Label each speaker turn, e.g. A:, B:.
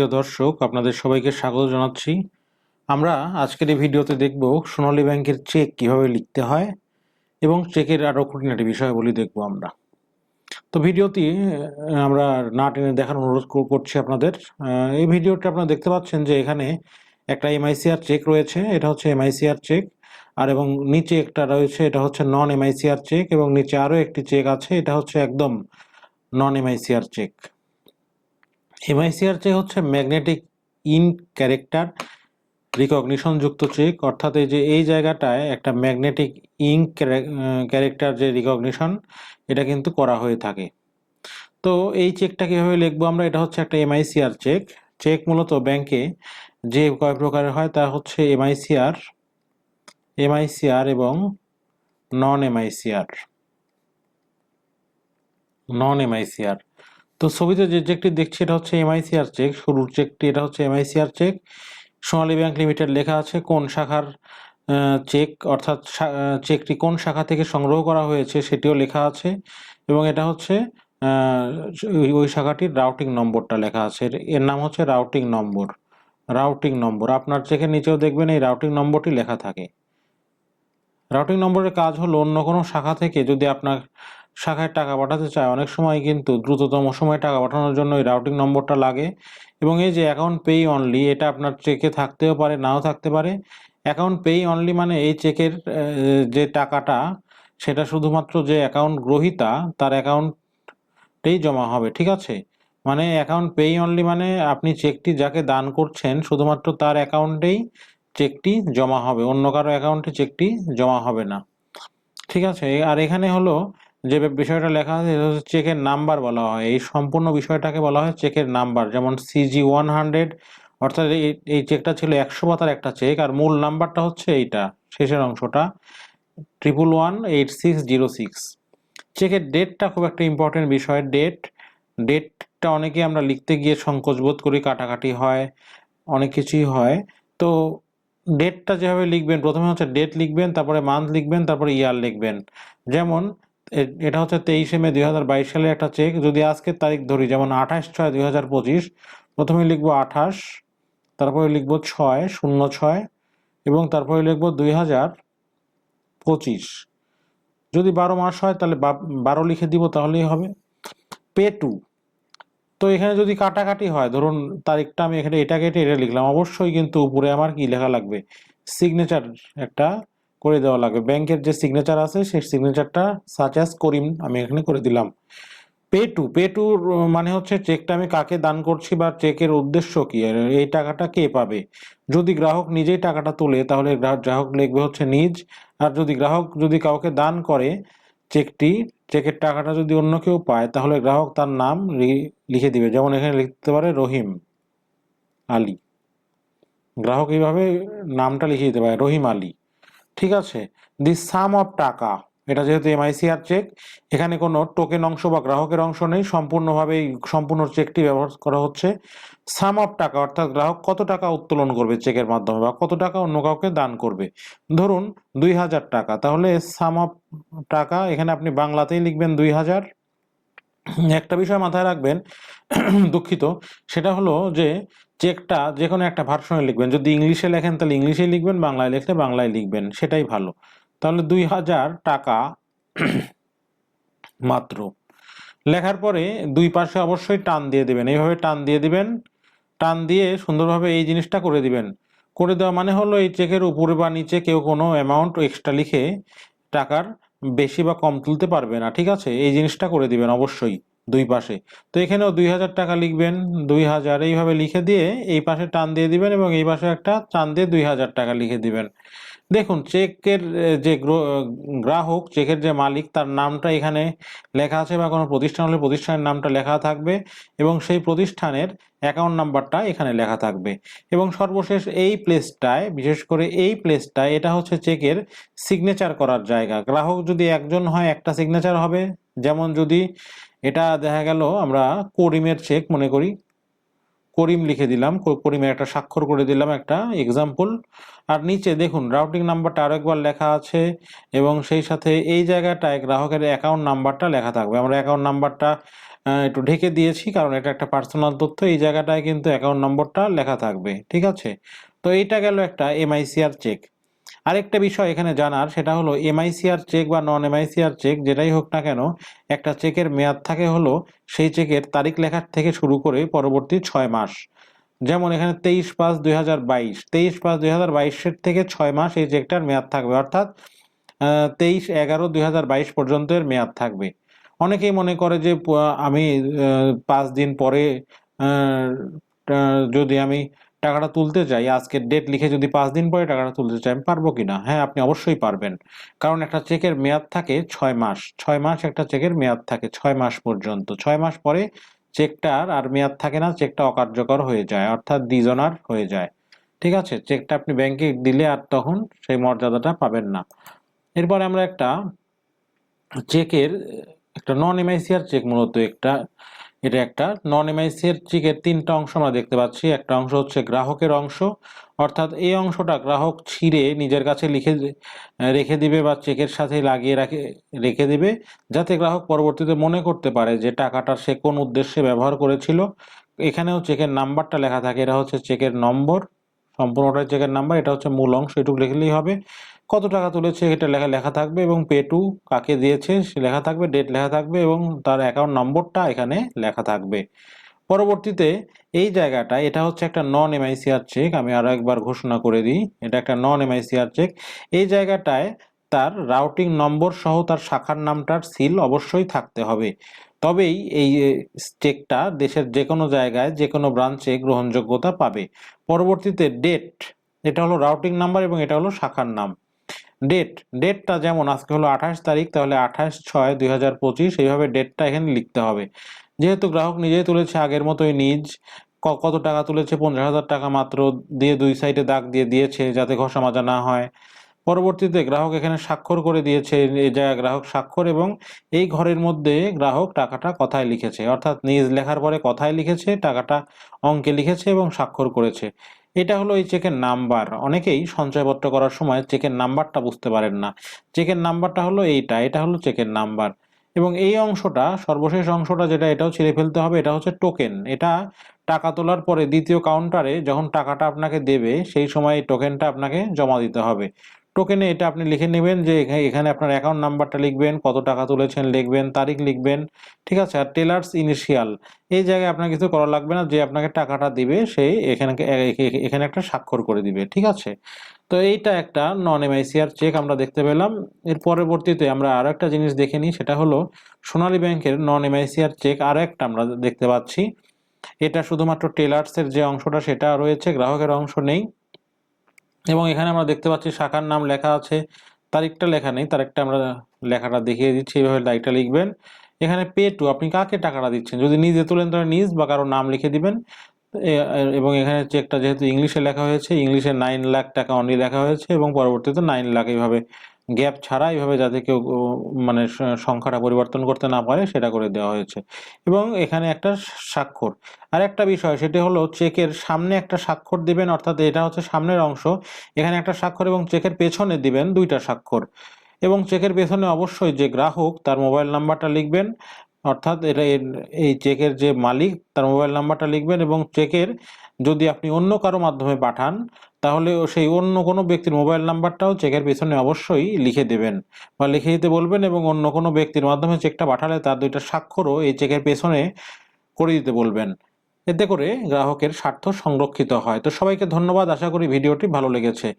A: প্রিয় দর্শক, আপনাদের সবাইকে স্বাগত জানাচ্ছি। আমরা আজকের এই ভিডিওতে দেখব সোনালী ব্যাংকের চেক কীভাবে লিখতে হয় এবং চেকের আরও খুঁটিনাটি বিষয়গুলি দেখব আমরা। তো ভিডিওটি আমরা না টেনে দেখার অনুরোধ করছি আপনাদের। এই ভিডিওটা আপনারা দেখতে পাচ্ছেন যে এখানে একটা এমআইসিআর চেক রয়েছে, এটা হচ্ছে এমআইসিআর চেক, আর এবং নিচে একটা রয়েছে, এটা হচ্ছে নন এমআইসিআর চেক, এবং নিচে আরও একটি চেক আছে, এটা হচ্ছে একদম non MICR cheque. MICR cheque হচ্ছে ম্যাগনেটিক ইন ক্যারেক্টার রিকগনিশন যুক্ত চেক। অর্থাৎ এই যে এই জায়গাটায় একটা ম্যাগনেটিক ইঙ্ক ক্যারেক্টার যে রিকগনিশন এটা কিন্তু করা হয়ে থাকে। তো এই চেকটা কীভাবে লিখব আমরা? এটা হচ্ছে একটা এমআইসিআর চেক। চেক মূলত ব্যাংকে যে কয় প্রকারের হয়, তা হচ্ছে এমআইসিআর এমআইসিআর এবং নন এমআইসিআর নন এমআইসিআর তো ছবিতে যে চেকটি দেখছি, এটা হচ্ছে এমআইসিআর চেক শুরুর চেকটি এটা হচ্ছে MICR cheque Sonali bank limited লেখা আছে, কোন শাখার চেক অর্থাৎ চেকটি কোন শাখা থেকে সংগ্রহ করা হয়েছে সেটিও লেখা আছে। এবং এটা হচ্ছে ওই- শাখাটির রাউটিং নম্বরটা লেখা আছে। এর নাম হচ্ছে রাউটিং নম্বর। রাউটিং নম্বর, আপনার চেকের নিচেও দেখবেন এই রাউটিং নম্বরটি লেখা থাকে। রাউটিং নম্বরের কাজ হলো অন্য কোনো শাখা থেকে যদি আপনার শাখায় টাকা পাঠাতে চায়। অনেক সময় কিন্তু দ্রুততম সময়ে টাকা পাঠানোর জন্য এই রাউটিং নম্বরটা লাগে এবং এই যে অ্যাকাউন্ট পেই অনলি এটা আপনার চেকে থাকতেও পারে, নাও থাকতে পারে। অ্যাকাউন্ট পেই অনলি মানে এই চেকের যে টাকাটা, সেটা শুধুমাত্র যে অ্যাকাউন্ট গ্রহীতা, তার অ্যাকাউন্টেই জমা হবে, ঠিক আছে? মানে অ্যাকাউন্ট পেই অনলি মানে আপনি চেকটি যাকে দান করছেন, শুধুমাত্র তার অ্যাকাউন্টেই চেকটি জমা হবে, অন্য কারও অ্যাকাউন্টে চেকটি জমা হবে না। ঠিক আছে? আর এখানে হলো যে বিষয়টা লেখা আছে এটা হচ্ছে চেকের নাম্বার বলা হয়। এই সম্পূর্ণ বিষয়টাকে বলা হয় চেকের নাম্বার যেমন সিজি ওয়ান হান্ড্রেড অর্থাৎ এই চেকটা ছিল একশো পাতার একটা চেক আর মূল নাম্বারটা হচ্ছে এইটা, শেষের অংশটা triple one eight six zero six চেকের ডেটটা খুব একটা ইম্পর্টেন্ট বিষয়। ডেট ডেটটা অনেকে আমরা লিখতে গিয়ে সংকোচ বোধ করি, কাটাকাটি হয়, অনেক কিছুই হয়। তো ডেটটা যেভাবে লিখবেন, প্রথমে হচ্ছে ডেট লিখবেন, তারপরে মান্থ লিখবেন, তারপরে ইয়ার লিখবেন। যেমন এটা হচ্ছে তেইশে মে দুই হাজার বাইশ সালের একটা চেক। যদি আজকের তারিখ ধরি, যেমন আঠাশ ছয় দুই হাজার পঁচিশ, প্রথমে লিখব আঠাশ, তারপরে লিখব ছয়, শূন্য ছয়, এবং তারপরে লিখব দুই হাজার পঁচিশ। যদি বারো মাস হয়, তাহলে বারো লিখে দিব, তাহলেই হবে। Pay to. তো এখানে যদি কাটাকাটি হয়, ধরুন তারিখটা আমি এখানে এটা কেটে এটা লিখলাম, অবশ্যই কিন্তু উপরে আমার কি লেখা লাগবে? সিগনেচার একটা করে দেওয়া লাগবে ব্যাংকের যে সিগনেচার আছে, সেই সিগনেচারটা সাচ অ্যাজ করিম আমি এখানে করে দিলাম। পে টু পে টুর মানে হচ্ছে চেকটা আমি কাকে দান করছি বা চেকের উদ্দেশ্য কি? এই টাকাটা কে পাবে? যদি গ্রাহক নিজেই টাকাটা তোলে, তাহলে গ্রাহক লিখবে হচ্ছে নিজ। আর যদি গ্রাহক যদি কাউকে দান করে চেকটি চেকের টাকাটা যদি অন্য কেউ পায়, তাহলে গ্রাহক তার নাম লিখে দিবে। যেমন এখানে লিখতে পারে রহিম আলী। গ্রাহক এইভাবে নামটা লিখে দিতে পারে, রহিম আলী। ঠিক আছে? দি সাম অফ টাকা। এটা যেহেতু এমআইসিআর চেক এখানে কোনো টোকেন অংশ বা গ্রাহকের অংশ নেই, সম্পূর্ণভাবে সম্পূর্ণ চেকটি ব্যবহার করা হচ্ছে। সাম অফ টাকা, অর্থাৎ গ্রাহক কত টাকা উত্তোলন করবে চেকের মাধ্যমে বা কত টাকা অন্য কাউকে দান করবে। ধরুন দুই হাজার টাকা, তাহলে সাম অফ টাকা, এখানে আপনি বাংলাতেই লিখবেন দুই হাজার। একটা বিষয় মাথায় রাখবেন, দুঃখিত। সেটা হলো যে চেকটা যে কোনো একটা ভার্সনে লিখবেন। যদি ইংলিশে লেখেন, তাহলে ইংলিশে লিখবেন, বাংলায় লিখলে বাংলায় লিখবেন। সেটাই ভালো। তাহলে দুই হাজার টাকা মাত্র। লেখার পরে দুই পাশে অবশ্যই টান দিয়ে দিবেন। এইভাবে টান দিয়ে দিবেন। টান দিয়ে সুন্দরভাবে এই জিনিসটা করে দিবেন। করে দেওয়া মানে হলো এই চেকের উপরে বা নিচে কেউ কোনো অ্যামাউন্ট এক্সট্রা লিখে টাকার বেশি বা কম তুলতে পারবে না, ঠিক আছে? এই জিনিসটা করে দিবেন অবশ্যই দুই পাশে। তো এখানেও দুই হাজার টাকা লিখবেন, দুই হাজার এইভাবে লিখে দিয়ে এই পাশে টান দিয়ে দিবেন এবং এই পাশে একটা টান দিয়ে দুই হাজার টাকা লিখে দিবেন। দেখুন, চেকের যে গ্র- গ্রাহক, চেকের যে মালিক, তার নামটা এখানে লেখা আছে বা কোনো প্রতিষ্ঠান হলে প্রতিষ্ঠানের নামটা লেখা থাকবে এবং সেই প্রতিষ্ঠানের অ্যাকাউন্ট নাম্বারটা এখানে লেখা থাকবে। এবং সর্বশেষ এই প্লেসটায়, বিশেষ করে এই প্লেসটায়, এটা হচ্ছে চেকের সিগনেচার করার জায়গা। গ্রাহক যদি একজন হয়, একটা সিগনেচার হবে। যেমন যদি এটা দেখা গেল, আমরা করিমের চেক মনে করি। করিম লিখে দিলাম করিমের একটা স্বাক্ষর করে দিলাম একটা এক্সাম্পল আর নিচে দেখুন রাউটিং নাম্বারটা আরেকবার লেখা আছে এবং সেই সাথে এই জায়গাটায় গ্রাহকের অ্যাকাউন্ট নাম্বারটা লেখা থাকবে। আমরা অ্যাকাউন্ট নাম্বারটা একটু ঢেকে দিয়েছি কারণ এটা একটা পার্সোনাল তথ্য। এই জায়গাটায় কিন্তু অ্যাকাউন্ট নম্বরটা লেখা থাকবে, ঠিক আছে? তো এইটা গেল একটা এমআইসিআর চেক আরেকটা বিষয় এখানে জানার, সেটা হলো এমআইসিআর চেক বা নন এমআইসিআর চেক যেটাই হোক না কেন, একটা চেকের মেয়াদ থাকে হলো সেই চেকের তারিখ লেখার থেকে শুরু করে পরবর্তী ছয় মাস। যেমন এখানে তেইশ পাঁচ দুই হাজার বাইশ, তেইশ পাঁচ দুই হাজার বাইশের থেকে ছয় মাস এই চেকটার মেয়াদ থাকবে। অর্থাৎ তেইশ এগারো দুই হাজার বাইশ পর্যন্ত এর মেয়াদ থাকবে। অনেকেই মনে করে যে আমি পাঁচ দিন পরে যদি আমি টাকাটা তুলতে চাই, আজকের ডেট লিখে যদি পাঁচ দিন পরে টাকাটা তুলতে চাই, আমি পারব কি না হ্যাঁ আপনি অবশ্যই পারবেন। কারণ একটা চেকের মেয়াদ থাকে ছয় মাস। ছয় মাস একটা চেকের মেয়াদ থাকে ছয় মাস পর্যন্ত। ছয় মাস পরে চেকটার আর মেয়াদ থাকে না, চেকটা অকার্যকর হয়ে যায়, অর্থাৎ ডিজনার হয়ে যায়। ঠিক আছে? চেকটা আপনি ব্যাংকে দিলে আর তখন সেই মর্যাদাটা পাবেন না। এরপরে আমরা একটা চেকের, একটা নন এমআইসিআর চেক মূলত একটা এটা একটা নন এমআইসিআর চেকের তিনটা অংশ আমরা দেখতে পাচ্ছি। একটা অংশ হচ্ছে গ্রাহকের অংশ। অর্থাৎ এই অংশটা গ্রাহক ছিঁড়ে নিজের কাছে লিখে রেখে দিবে বা চেকের সাথে লাগিয়ে রাখে রেখে দিবে যাতে গ্রাহক পরবর্তীতে মনে করতে পারে যে টাকাটা সে কোন উদ্দেশ্যে ব্যবহার করেছিল। এখানেও চেকের নাম্বারটা লেখা থাকে। এটা হচ্ছে চেকের নম্বর। সম্পূর্ণটাই চেকের নাম্বার। এটা হচ্ছে মূল অংশ। এটুকু লিখলেই হবে। কত টাকা তুলেছে এটা লেখা লেখা থাকবে এবং পে টু কাকে দিয়েছে সে লেখা থাকবে ডেট লেখা থাকবে এবং তার অ্যাকাউন্ট নম্বরটা এখানে লেখা থাকবে। পরবর্তীতে এই জায়গাটা, এটা হচ্ছে একটা নন এমআইসিআর চেক আমি আরও একবার ঘোষণা করে দিই, এটা একটা নন এমআইসিআর চেক এই জায়গাটায় তার রাউটিং নম্বর সহ তার শাখার নামটার সিল অবশ্যই থাকতে হবে। তবেই এই চেকটা দেশের যে কোনো জায়গায় যে কোনো ব্রাঞ্চে গ্রহণযোগ্যতা পাবে। পরবর্তীতে ডেট এটা হলো রাউটিং নাম্বার এবং এটা হলো শাখার নাম। ডেট ডেটটা যেমন আজকে হলো আঠাশ তারিখ, তাহলে আঠাশ ছয় দুই হাজার পঁচিশ, এইভাবে ডেটটা এখানে লিখতে হবে। যেহেতু গ্রাহক নিজেই তুলেছে আগের মতোই নিজ কত টাকা তুলেছে পঞ্চাশ হাজার টাকা মাত্র, দিয়ে দুই সাইডে দাগ দিয়ে দিয়েছে যাতে ঘষা মাজা না হয়। পরবর্তীতে গ্রাহক এখানে স্বাক্ষর করে দিয়েছে এই জায়গায় গ্রাহক স্বাক্ষর এবং এই ঘরের মধ্যে গ্রাহক টাকাটা কথায় লিখেছে। অর্থাৎ নিজ লেখার পরে কথায় লিখেছে, টাকাটা অঙ্কে লিখেছে এবং স্বাক্ষর করেছে। এটা হলো এই চেকের নাম্বার অনেকেই সঞ্চয়পত্র করার সময় চেকের নাম্বারটা বুঝতে পারেন না। চেকের নাম্বারটা হলো এইটা, এটা হলো চেকের নাম্বার এবং এই অংশটা, সর্বশেষ অংশটা যেটা, এটাও ছেড়ে ফেলতে হবে, এটা হচ্ছে টোকেন এটা টাকা তোলার পরে দ্বিতীয় কাউন্টারে যখন টাকাটা আপনাকে দেবে, সেই সময় এই টোকেনটা আপনাকে জমা দিতে হবে। টোকেনে এটা আপনি লিখে নেবেন যে এখা- এখানে আপনার অ্যাকাউন্ট নাম্বারটা লিখবেন, কত টাকা তুলেছেন লিখবেন, তারিখ লিখবেন, ঠিক আছে? আর টেলার্স ইনিশিয়াল এই জায়গায় আপনার কিছু করা লাগবে না যে আপনাকে টাকাটা দিবে, সে এখানে এখানে একটা স্বাক্ষর করে দিবে, ঠিক আছে? তো এইটা একটা নন এমআইসিআর চেক আমরা দেখতে পেলাম। এর পরবর্তীতে আমরা আরও একটা জিনিস দেখে নিই, সেটা হলো সোনালী ব্যাংকের নন এমআইসিআর চেক আর একটা আমরা দেখতে পাচ্ছি। এটা শুধুমাত্র টেলার্সের যে অংশটা সেটা রয়েছে, গ্রাহকের অংশ নেই। এবং এখানে আমরা দেখতে পাচ্ছি শাখার নাম লেখা আছে। তারিখটা লেখা নেই, তারিখটা আমরা লেখাটা দেখিয়ে দিচ্ছি এইভাবে তারিখটা লিখবেন। এখানে পে টু, আপনি কাকে টাকাটা দিচ্ছেন? যদি নিজে তোলেন তাহলে নিজ বা কারও নাম লিখে দিবেন। এবং এখানে চেকটা যেহেতু ইংলিশে লেখা হয়েছে, ইংলিশে নাইন লাখ টাকা অনলি লেখা হয়েছে এবং পরবর্তীতে নাইন লাখ এইভাবে গ্যাপ ছাড়া এইভাবে যাতে কেউ মানে সংখ্যাটা পরিবর্তন করতে না পারে সেটা করে দেওয়া হয়েছে। এবং এখানে একটা স্বাক্ষর। আর একটা বিষয় সেটি হলো চেকের সামনে একটা স্বাক্ষর দিবেন, অর্থাৎ এটা হচ্ছে সামনের অংশ। এখানে একটা স্বাক্ষর এবং চেকের পেছনে দিবেন দুইটা স্বাক্ষর। এবং চেকের পেছনে অবশ্যই যে গ্রাহক, তার মোবাইল নাম্বারটা লিখবেন। অর্থাৎ এটা এই চেকের যে মালিক, তার মোবাইল নাম্বারটা লিখবেন এবং চেকের যদি আপনি অন্য কারও মাধ্যমে পাঠান, তাহলে সেই অন্য কোনো ব্যক্তির মোবাইল নাম্বারটাও চেকের পেছনে অবশ্যই লিখে দেবেন বা লিখে দিতে বলবেন এবং অন্য কোনো ব্যক্তির মাধ্যমে চেকটা পাঠালে তার দুইটা স্বাক্ষরও এই চেকের পেছনে করে দিতে বলবেন। এতে করে গ্রাহকের স্বার্থ সংরক্ষিত হয়। তো সবাইকে ধন্যবাদ। আশা করি ভিডিওটি ভালো লেগেছে।